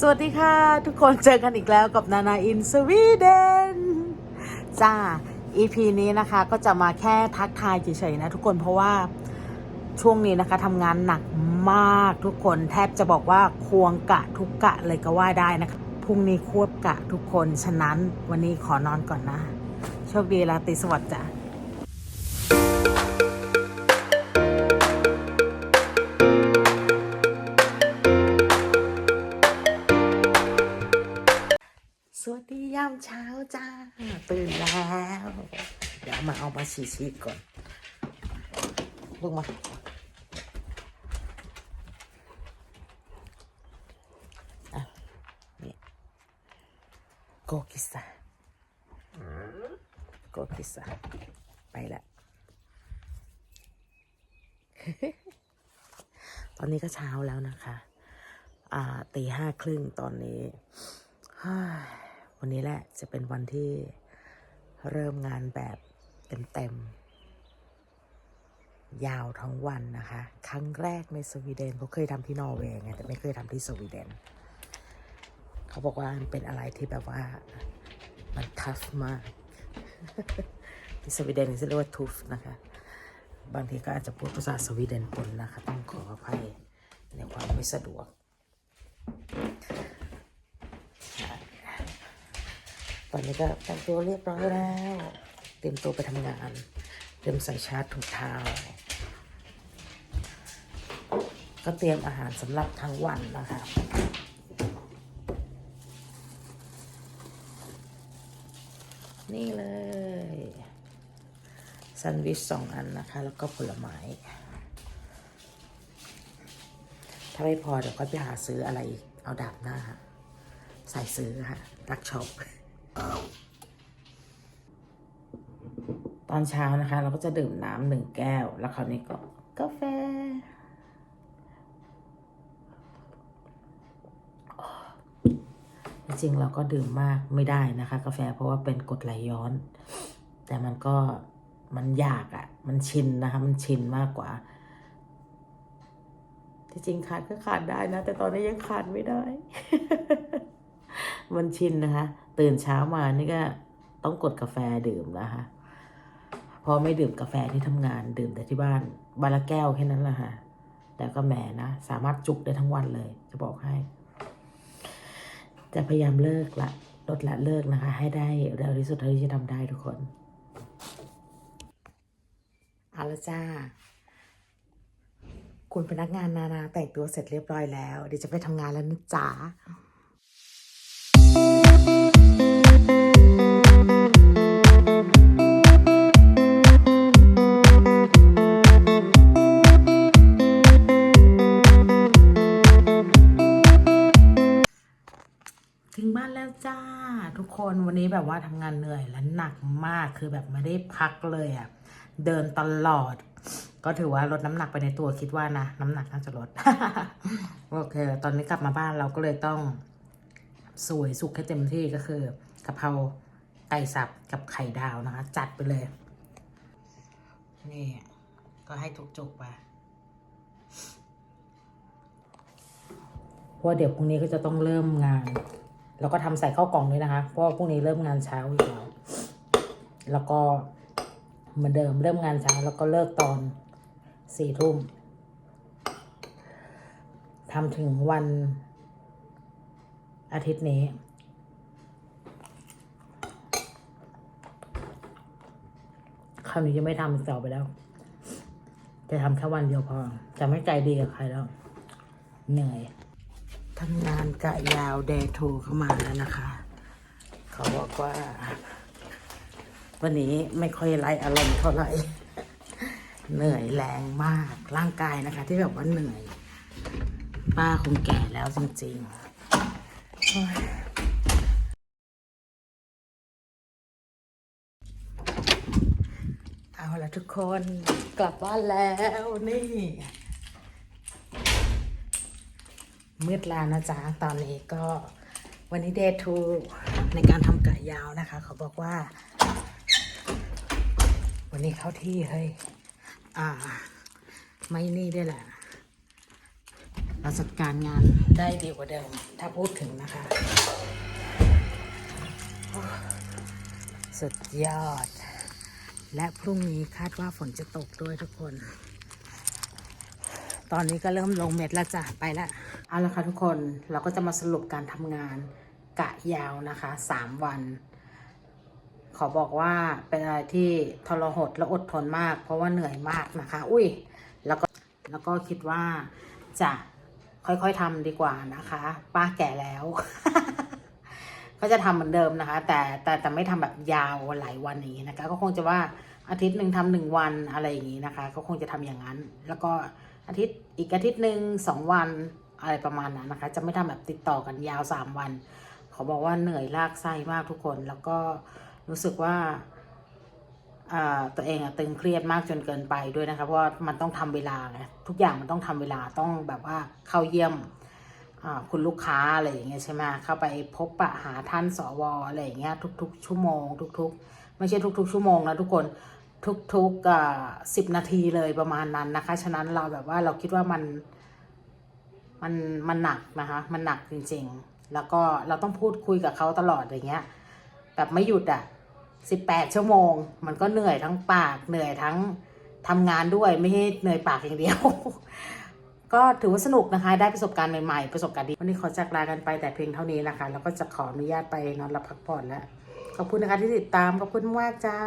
สวัสดีค่ะ ทุกคนเจอกันอีกแล้วกับนานาอินสวีเดนจ้า EP นี้นะคะก็จะมาแค่ทักทายเฉยๆนะทุกคนเพราะว่าช่วงนี้นะคะทำงานหนักมากทุกคนแทบจะบอกว่าควงกะทุกกะเลยก็ว่าได้นะคะพรุ่งนี้ควบกะทุกคนฉะนั้นวันนี้ขอนอนก่อนนะ โชคดีราตรีสวัสดิ์จ้ะ เดี๋ยวมาเอามาฉีกก่อนลงมาอะนี่โกกิสะโกกิสะไปละ ตอนนี้ก็เช้าแล้วนะคะ อ่าตีห้าครึ่งตอนนี้ วันนี้แหละจะเป็นวันที่เริ่มงานแบบ เต็มๆ ยาวทั้งวันนะคะ ครั้งแรกในสวีเดนเขาเคยทำที่นอร์เวย์ไงแต่ไม่เคยทำที่สวีเดน เขาบอกว่ามันเป็นอะไรที่แบบว่ามันทัฟมาก ที่สวีเดนเขาเรียกว่าทูฟนะคะ บางทีก็อาจจะพูดภาษาสวีเดนปนนะคะ ต้องขออภัยในความไม่สะดวกตอนนี้ก็แต่งตัวเรียบร้อยแล้ว ตรียมตัวไปทำงาน เตรียมใส่ชาร์จถุงเท้า ก็เตรียมอาหารสำหรับทั้งวันนะคะนี่เลยแซนด์วิชสองอันนะคะ แล้วก็ผลไม้ ถ้าไม่พอเดี๋ยวก็ไปหาซื้ออะไร เอาดาบหน้า ใส่ซื้อค่ะรักช็อป อนเช้านะคะ เราก็จะดื่มน้ำหนึ่งแก้ว แล้วคราวนี้ก็กาแฟจริงเราก็ดื่มมากไม่ได้นะคะ กาแฟเพราะว่าเป็นกรดไหลย้อน แต่มันก็มันยากอะ่ะ มันชินนะคะ มันชินมากกว่า ที่จริงขาดก็ขาดได้นะ แต่ตอนนี้ยังขาดไม่ได้ มันชินนะคะ ตื่นเช้ามานี่ก็ต้องกดกาแฟดื่มนะคะ พอไม่ดื่มกาแฟที่ทำงาน ดื่มแต่ที่บ้านบาละแก้วแค่นั้นแหละค่ะ แต่ก็แหมนะ สามารถจุกได้ทั้งวันเลย จะบอกให้ จะพยายามเลิกละลดละเลิกนะคะ ให้ได้เร็วที่สุดเท่าที่จะทำได้ทุกคนเอาละจ้า คุณพนักงานนานาแต่งตัวเสร็จเรียบร้อยแล้วเดี๋ยวจะไปทำงานแล้วนะจ๊ะ คนวันนี้แบบว่าทำงานเหนื่อยและหนักมากคือแบบไม่ได้พักเลยอะ่ะเดินตลอด ก็ถือว่าลดน้ำหนักไปในตัวคิดว่านะ น้ำหนักน่าจะลด โอเค ตอนนี้กลับมาบ้านเราก็เลยต้อง สวยสุกให้เต็มที่ก็คือกะเพราไก่สับกับไข่ดาวนะคะ จัดไปเลย นี่ ก็ให้ทุกจุกๆไปเพราะว่าเดี๋ยวพรุ่งนี้ก็จะต้องเริ่มงาน แล้วก็ทำใส่เข้ากล่องด้วยนะคะ เพราะว่าพรุ่งนี้เริ่มงานเช้าอยู่แล้ว แล้วก็เหมือนเดิมเริ่มงานเช้าแล้วก็เลิกตอนสี่ทุ่มทำถึงวันอาทิตย์นี้ คราวนี้จะไม่ทำอีกต่อไปแล้ว จะทำแค่วันเดียวพอ จะไม่ใจดีกับใครแล้ว เหนื่อย ทำงานกะยาวเดย์ทูเข้ามาแล้วนะคะ เขาบอกว่า วันนี้ไม่ค่อยไล่อารมณ์เท่าไหร่ เหนื่อยแรงมากร่างกายนะคะ ที่แบบว่าเหนื่อย ป้าคงแก่แล้วจริงๆเอาละทุกคนกลับบ้านแล้วนี่ มืดแล้วนะจ๊ะ ตอนนี้ก็วันนี้เดย์ทูในการทำไก่ยาวนะคะ เขาบอกว่า วันนี้เข้าที่เฮ้ย อ่า ไม่นี่ด้วยแหละเราจัดการงานได้ดีกว่าเดิม ถ้าพูดถึงนะคะ สุดยอด และพรุ่งนี้คาดว่าฝนจะตกด้วยทุกคน ตอนนี้ก็เริ่มลงเม็ดแล้วจ้ะไปแล้วเอาละค่ะทุกคนเราก็จะมาสรุปการทำงานกะยาวนะคะสามวัน ขอบอกว่าเป็นอะไรที่ทรหดและอดทนมาก เพราะว่าเหนื่อยมากนะคะ อุ้ยแล้วก็แล้วก็คิดว่าจะค่อยๆทำดีกว่านะคะ ป้าแก่แล้ว ก็จะทำเหมือนเดิมนะคะ แต่แต่แต่ไม่ทำแบบยาวหลายวันอย่างนี้นะคะ ก็คงจะว่าอาทิตย์หนึ่งทำหนึ่งวันอะไรอย่างนี้นะคะ ก็คงจะทำอย่างนั้น แล้วก็ อาทิตย์อีกอาทิตย์หนึ่งสองวันอะไรประมาณนั้นนะคะ จะไม่ทำแบบติดต่อกันยาวสามวันเขอบอกว่าเหนื่อยลากไส้มากทุกคน แล้วก็รู้สึกว่าตัวเองอะตึงเครียดมากจนเกินไปด้วยนะคะเพราะว่ามันต้องทำเวลาไงทุกอย่างมันต้องทำเวลาต้องแบบว่าเข้าเยี่ยมคุณลูกค้าอะไรอย่างเงี้ยใช่ไหมเข้าไปพบปะหาท่านสวอะไรอย่างเงี้ยทุก ๆ ชั่วโมง ทุก ๆ ไม่ใช่ทุก ๆ ชั่วโมงนะทุกคน ทุกๆอ่าสิบนาทีเลยประมาณนั้นนะคะ ฉะนั้นเราแบบว่าเราคิดว่ามันมันมันหนักนะคะ มันหนักจริง ๆ แล้วก็เราต้องพูดคุยกับเขาตลอดอย่างเงี้ย แบบไม่หยุดอะสิบแปดชั่วโมง มันก็เหนื่อยทั้งปาก เหนื่อยทั้งทำงานด้วยไม่ให้เหนื่อยปากอย่างเดียว ก็ถือว่าสนุกนะคะ ได้ประสบการณ์ใหม่ๆ ประสบการณ์ดี วันนี้ขอจากลากันไปแต่เพียงเท่านี้นะคะ แล้วก็จะขออนุญาตไปนอนหลับพักผ่อนแล้ว ขอบคุณนะคะที่ติดตาม ขอบคุณมากจ้า